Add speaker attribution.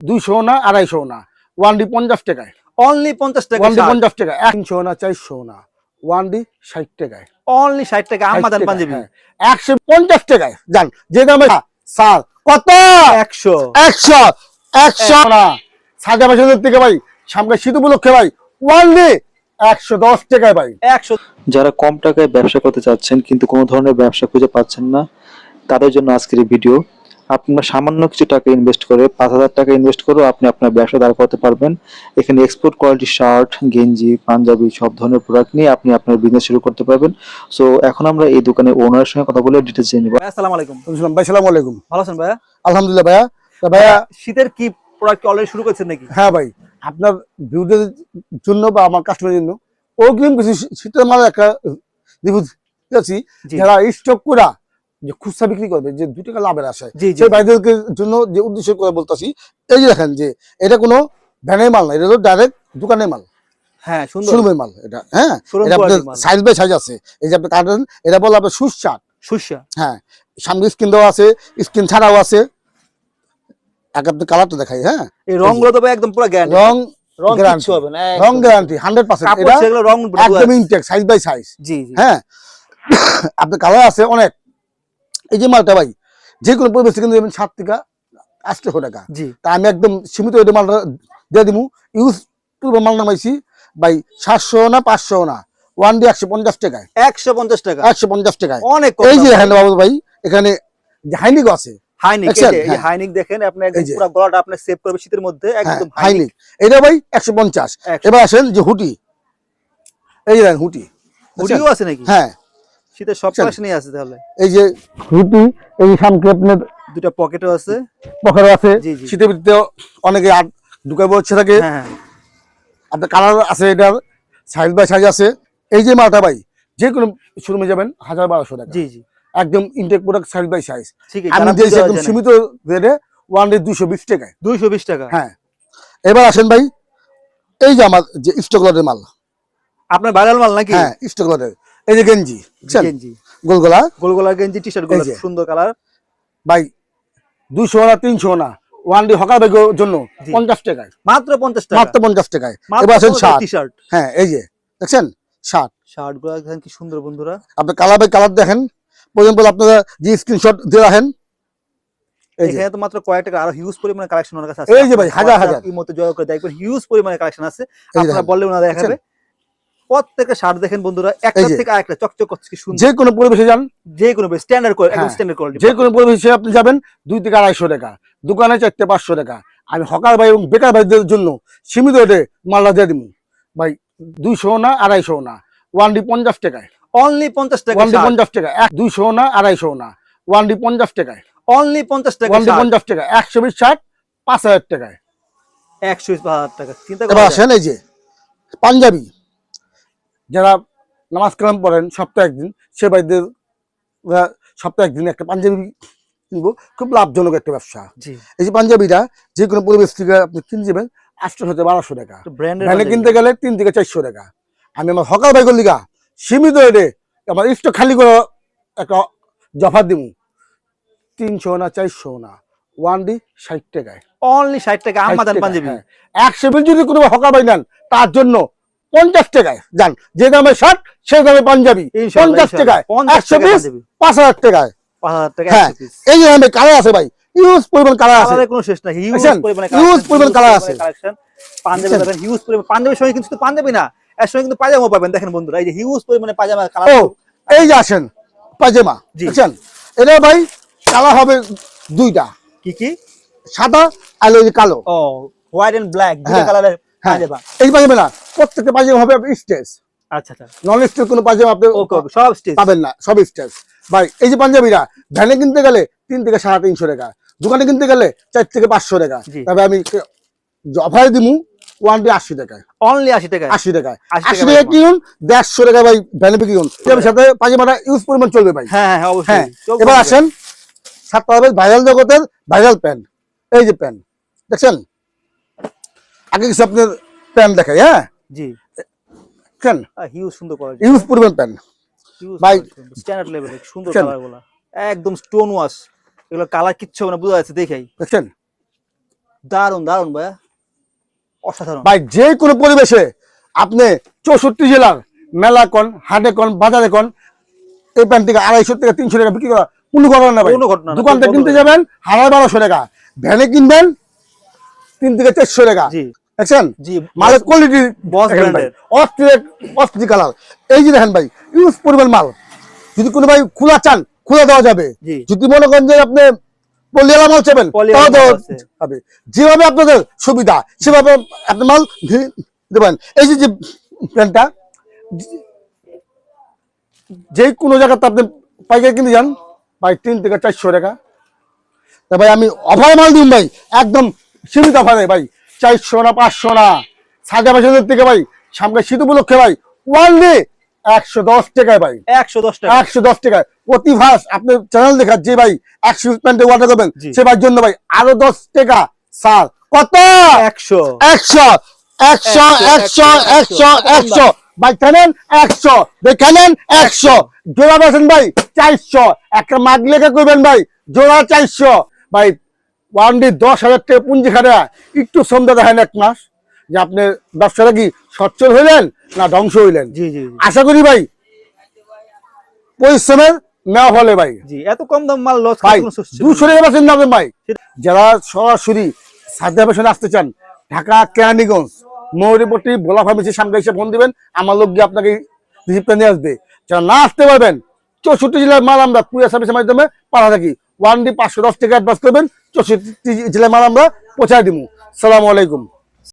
Speaker 1: দুইশো না আড়াইশো না। ওয়ান ডি পঞ্চাশ টাকায়।
Speaker 2: অনলি পঞ্চাশ টাকা
Speaker 1: ওয়ান ডি পঞ্চাশ টাকা তিনশো না চারশো না। ওয়ান ডি ষাট টাকায়।
Speaker 2: অনলি ষাট টাকা আমাদান
Speaker 1: 60 টাকায়,
Speaker 2: পাঞ্জাবি।
Speaker 1: হ্যাঁ। একশো পঞ্চাশ টাকায়। যান যে দামে স্যার কত?
Speaker 2: একশো।
Speaker 1: একশো একশো না। সাজা বাজারের থেকে ভাই সামনে শীত উপলক্ষে ভাই ওয়ান ডি একশো দশ টাকায় ভাই।
Speaker 2: একশো।
Speaker 3: যারা কম টাকায় ব্যবসা করতে চাচ্ছেন কিন্তু কোনো ধরনের ব্যবসা খুঁজে পাচ্ছেন না তাদের জন্য আজকের এই ভিডিও আপনার সামান্য কিছু টাকা ইনভেস্ট করে পাঁচ হাজার টাকা ইনভেস্ট করেও আপনি আপনার ব্যবসা দাঁড় করতে পারবেন। এখানে এক্সপোর্ট কোয়ালিটি শার্ট গেঞ্জি পাঞ্জাবি সব ধরনের প্রোডাক্ট নিয়ে আপনি আপনার বিজনেস শুরু করতে পারবেন। সো এখন আমরা এই দোকানের ওনারের সঙ্গে কথা বলে ডিটেলস জেনে নেব।
Speaker 2: আসসালামু আলাইকুম।
Speaker 1: ভাই সালাম আলাইকুম
Speaker 2: ভালো আছেন ভাইয়া?
Speaker 1: আলহামদুলিল্লাহ ভাইয়া। তা ভাইয়া
Speaker 2: শীতের কি প্রোডাক্ট অলরেডি শুরু করেছেন নাকি?
Speaker 1: হ্যাঁ ভাই আপনার ভিউদের জন্য বা আমার কাস্টমারের জন্য অগ্রিম কিছু শীতের মাল একটা রিভিউ যারা স্টক করা যে খুচরা বিক্রি করবে যে দু টাকা লাভের সেই ভাইদেরকে জন্য যে উদ্দেশ্য করে বলতেছি এই যে দেখেন যে এটা কোনো ভ্যানের মাল না এটা হলো ডাইরেক্ট দোকানের মাল।
Speaker 2: হ্যাঁ সুন্দর।
Speaker 1: মাল এটা হ্যাঁ? এটা আপনার সাইজ বাই সাইজ আছে। এই যে আপনি কাটেন এটা বলে আপনার সুস্বাদ।
Speaker 2: সুস্যা
Speaker 1: হ্যাঁ সামনে স্কিন দেওয়া আছে স্কিন ছাড়াও আছে। এক আপনি কালারটা দেখাই হ্যাঁ?
Speaker 2: এই রংগুলো তো একদম পুরো গ্যারান্টি
Speaker 1: রং
Speaker 2: রং
Speaker 1: guarantee।
Speaker 2: হবে না
Speaker 1: রং গ্যারান্টি হান্ড্রেড পার্সেন্ট
Speaker 2: কাপড়
Speaker 1: এটা
Speaker 2: রং
Speaker 1: একদম ইনটেক সাইজ বাই সাইজ
Speaker 2: জি
Speaker 1: হ্যাঁ? আপনার কালার আছে অনেক। এই যে মালটা ভাই যে কোনো পরিবেশ দেবেন সাত থেকে আটশো টাকা।
Speaker 2: জি।
Speaker 1: তা আমি একদম সীমিত ওই মালটা দিয়ে দিব ইউজ পূর্ব মাল নামাইছি ভাই সাতশো না পাঁচশো না ওয়ান ডে একশো পঞ্চাশ টাকায়।
Speaker 2: একশো পঞ্চাশ টাকা।
Speaker 1: একশো পঞ্চাশ টাকায়।
Speaker 2: অনেক
Speaker 1: এই যে হ্যান্ড বাবু ভাই এখানে হাইনিক আছে।
Speaker 2: হাইনিক
Speaker 1: দেখছেন?
Speaker 2: এই যে
Speaker 1: হ্যাঁ।
Speaker 2: হাইনিক দেখেন আপনি একদম পুরো গলাটা আপনি সেভ করবে শীতের মধ্যে
Speaker 1: হ্যাঁ
Speaker 2: একদম হাইনিক।
Speaker 1: হাইনিক। এটা ভাই একশো পঞ্চাশ। এবার আসেন যে হুটি। এই যে দেখেন হুটি।
Speaker 2: হুডিও আছে নাকি?
Speaker 1: হ্যাঁ
Speaker 2: শীতের সব? কালেকশনই আছে তাহলে।
Speaker 1: এই যে হুটি এই সামনে আপনার
Speaker 2: দুটা পকেটও আছে।
Speaker 1: পকেট আছে। শীতের ভিতরে অনেকে আট ঢুকে বসে থাকে
Speaker 2: হ্যাঁ হ্যাঁ।
Speaker 1: আপনার কালার আছে এটার সাইজ বাই সাইজ আছে। এই যে মালটা ভাই যে কোনো শোরুমে যাবেন হাজার বারোশো টাকা।
Speaker 2: জি জি।
Speaker 1: একদম intact product size by size আমি দিয়েছি একদম সীমিত রেটে ওয়ান ডে দুশো বিশ টাকায়।
Speaker 2: দুইশো বিশ টাকা?
Speaker 1: হ্যাঁ। এবার আসেন ভাই এই যে আমার যে স্টক লটের মাল।
Speaker 2: আপনার ভাইরাল মাল নাকি?
Speaker 1: হ্যাঁ স্টক লটের এই যে গেঞ্জি
Speaker 2: গেঞ্জি।
Speaker 1: গোলগোলা?
Speaker 2: গোল গোলার গেঞ্জি টি
Speaker 1: শার্টগুলো
Speaker 2: সুন্দর কালার
Speaker 1: ভাই দুশো না তিনশো না ওয়ান ডে হকার ব্যাগের জন্য পঞ্চাশ টাকায়।
Speaker 2: মাত্র পঞ্চাশ টাকা।
Speaker 1: মাত্র পঞ্চাশ টাকায়। এবার আসেন শার্ট
Speaker 2: টি শার্ট
Speaker 1: হ্যাঁ এই যে দেখছেন? শার্ট
Speaker 2: শার্টগুলো দেখেন কি সুন্দর বন্ধুরা।
Speaker 1: আপনি কালার বাই কালার দেখেন। পর্যন্ত আপনারা যে স্ক্রিনশট দিয়ে রাখেন এই যে।
Speaker 2: এখানে তো মাত্র কয়েক টাকা আরও হিউজ পরিমাণে কালেকশন ওনার কাছে আছে।
Speaker 1: এই যে ভাই, হাজার হাজার।
Speaker 2: এই মতো জয় করে দেখবেন হিউজ পরিমাণে কালেকশন আছে। আপনারা বললে দেখাবে। প্রত্যেকটা শার্ট দেখেন বন্ধুরা একটা থেকে আরেকটা চকচক করছে সুন্দর।
Speaker 1: যে কোনো পরিবেশে যান।
Speaker 2: যে কোনো স্ট্যান্ডার্ড একদম। স্ট্যান্ডার্ড কোয়ালিটি
Speaker 1: যে কোনো পরিবেশে আপনি যাবেন দুই থেকে আড়াইশো টাকা। দোকানে চারটে পাঁচশো টাকা। আমি হকার ভাই এবং বেকার ভাইদের জন্য সীমিত রেটে মালটা দিয়ে দিব। ভাই দুইশো না আড়াইশো না। ওয়ান ডি পঞ্চাশ টাকায়।
Speaker 2: অনলি পঞ্চাশ টাকা
Speaker 1: ওয়ান ডি পঞ্চাশ টাকা এক দুইশো না আড়াইশো না। ওয়ান ডি পঞ্চাশ টাকায়।
Speaker 2: অনলি পঞ্চাশ টাকা
Speaker 1: ওয়ান ডি পঞ্চাশ টাকা একশো বিশ ষাট পাঁচ হাজার টাকায়।
Speaker 2: একশো বিশ হাজার টাকা। চিন্তা করা।
Speaker 1: আসেন এই যে পাঞ্জাবি। যারা নামাজ কালাম পড়েন সপ্তাহে একদিন সে ওরা সপ্তাহে একদিন একটা পাঞ্জাবি কিনবো খুব লাভজনক একটা ব্যবসা। এই যে পাঞ্জাবিটা যে কোনো পরিবেশ থেকে আপনি কিনে যাবেন আটশো থেকে বারোশো টাকা।
Speaker 2: ব্র্যান্ডের
Speaker 1: ভ্যানে কিনতে গেলে তিন থেকে চারশো টাকা। আমি আমার হকার বাইকের লিগা সীমিত রেটে আমার স্টক খালি করে একটা জফার দিব তিনশো না চারশো না ওয়ান ডি ষাট টাকায়।
Speaker 2: অনলি ষাট টাকা
Speaker 1: 60
Speaker 2: আমাদান
Speaker 1: টাকা,
Speaker 2: পাঞ্জাবি।
Speaker 1: হ্যাঁ। একশো বিল যদি কোনো হকার বাই নেন তার জন্য পঞ্চাশ টাকায় যান যে দামে শার্ট সে দামে পাঞ্জাবি পঞ্চাশ টাকায় একশো পিস পাঁচ হাজার টাকায় হ্যাঁ। এই আমি কালার আছে ভাই ইউজ পরিমাণ কালার আছে
Speaker 2: কোনো শেষ নাই
Speaker 1: দেখছেন?
Speaker 2: পরিমাণে
Speaker 1: colour আছে।
Speaker 2: পাঞ্জাবি
Speaker 1: দেখছেন?
Speaker 2: পাবেন হিউজ পরিমাণে পাঞ্জাবির সঙ্গে কিন্তু পাঞ্জাবি না এর সঙ্গে কিন্তু পাজামা পাবেন দেখেন বন্ধুরা এই যে হিউজ পরিমাণে পাজামা কালার
Speaker 1: এই যে আসেন পাজামা
Speaker 2: জি।
Speaker 1: এটা ভাই কালার হবে দুইটা
Speaker 2: কি কি
Speaker 1: সাদা আর ওই কালো
Speaker 2: ও হোয়াইট এন্ড ব্ল্যাক দুটো কালারের
Speaker 1: হ্যাঁ।
Speaker 2: পাজামা
Speaker 1: এই পাজামা না প্রত্যেকটা পাজামা হবে স্টেজ।
Speaker 2: আচ্ছা আচ্ছা।
Speaker 1: নন স্টেজ কোনো পাজামা আপনি
Speaker 2: সব স্টেজ।
Speaker 1: পাবেন না সব স্টেজ। ভাই এই যে পাঞ্জাবিরা ভ্যানে কিনতে গেলে তিন থেকে সাড়ে তিনশো টাকা দোকানে কিনতে গেলে চার থেকে পাঁচশো টাকা। তবে আমি অফারে দিমু আশি টাকায়।
Speaker 2: অনলি আশি টাকা
Speaker 1: আশি টাকায়।
Speaker 2: 80
Speaker 1: আশি
Speaker 2: টাকা
Speaker 1: কিনুন দেড়শো টাকা ভাই ভ্যানে বিক্রি করুন। এর সাথে পাজামাটা ইউজ পরিমাণ চলবে ভাই।
Speaker 2: হ্যাঁ হ্যাঁ অবশ্যই।
Speaker 1: হ্যাঁ এবার আসেন হবে ভাইরাল জগতের ভাইরাল প্যান্ট এই যে প্যান্ট দেখছেন? আগে কিছু আপনার প্যান্ট দেখাই হ্যাঁ?
Speaker 2: জি।
Speaker 1: দেখছেন
Speaker 2: হিউজ সুন্দর কোয়ালিটি
Speaker 1: ইউজ পরিমাণ প্যান্ট ভাই,
Speaker 2: স্ট্যান্ডার্ড লেভেল সুন্দর
Speaker 1: দেখছেন?
Speaker 2: একদম স্টোন ওয়াশ এগুলো কালার কিচ্ছু না বোঝা যাচ্ছে দেখাই।
Speaker 1: দেখছেন?
Speaker 2: দারুণ দারুণ ভাইয়া। অসাধারণ।
Speaker 1: ভাই যে কোনো পরিবেশে আপনি চৌষট্টি জেলার মেলা কন হাটে কন বাজারে কন এই প্যান্ট থেকে আড়াইশো থেকে তিনশো টাকা বিক্রি করা কোনো ঘটনা না ভাই।
Speaker 2: কোনো
Speaker 1: দোকান থেকে কিনতে যাবেন হাজার বারোশো টাকা। ভ্যানে কিনবেন তিন থেকে চারশো টাকা।
Speaker 2: জি।
Speaker 1: দেখছেন?
Speaker 2: জি
Speaker 1: মালের কোয়ালিটি
Speaker 2: এর।
Speaker 1: কালার। এই যে দেখেন ভাই ইউজ পরিমাণ মাল। যদি কোনো ভাই খোলা চান খোলা দেওয়া যাবে। যদি মনে করেন যে আপনি পলিয়ালা মাল চাবেন তাও দেওয়া যাবে যেভাবে আপনাদের সুবিধা সেভাবে আপনি মাল দেবেন। এই যে যে প্যান্টটা যে কোনো জায়গাতে আপনি পাইকারি কিনতে যান ভাই তিন থেকে চারশো টাকা। তা ভাই আমি অফার মাল দিন ভাই একদম সীমিত অফারে ভাই। চারশো না পাঁচশো না। সাড়ে পাঁচশো থেকে ভাই সামনে শীত উপলক্ষে ভাই ওয়ান ডে একশো দশ টাকায় ভাই।
Speaker 2: একশো দশ টাকা।
Speaker 1: একশো দশ টাকায়। প্রতি ভাস আপনি চ্যানেল দেখা যে ভাই একশো প্যান্টে অর্ডার করবেন সে ভাইয়ের জন্য ভাই আরও দশ টাকা। স্যার কত?
Speaker 2: একশো।
Speaker 1: একশো একশো একশো
Speaker 2: একশো,
Speaker 1: একশো ভাই কেনেন? একশো। দেখেনেন একশো। জোড়া বেছেন ভাই চারশো। একটা মাগ লেখা করবেন ভাই জোড়া চারশো। ভাই ওয়ান ডে দশ হাজার টাকা পুঞ্জি খাটা। একটু সন্ধ্যা দেখেন এক মাস যে আপনি ব্যবসাটা কি সচ্ছল হইলেন না ধ্বংস হইলেন?
Speaker 2: জি জি।
Speaker 1: আশা করি ভাই পরিশ্রমের নেওয়া ফলে ভাই।
Speaker 2: জি এত কম দাম মাল লস
Speaker 1: ভাই দুশো টাকা বেছেন না। ভাই। যারা সরাসরি সাদা পেছনে আসতে চান ঢাকা কেরানীগঞ্জ মৌরিপট্টি ভোলা ফার্মেসির সামনে এসে ফোন দিবেন আমার লোক গিয়ে আপনাকে রিসিপ্টটা নিয়ে আসবে। যারা না আসতে পারবেন চৌষট্টি জেলার মাল আমরা কুরিয়ার সার্ভিসের মাধ্যমে পাঠা থাকি। ওয়ান ডি পাঁচশো দশ টাকা অ্যাডভান্স করবেন। চৌষট্টি জেলার মাল আমরা পৌঁছায় দিব। সালামু আলাইকুম।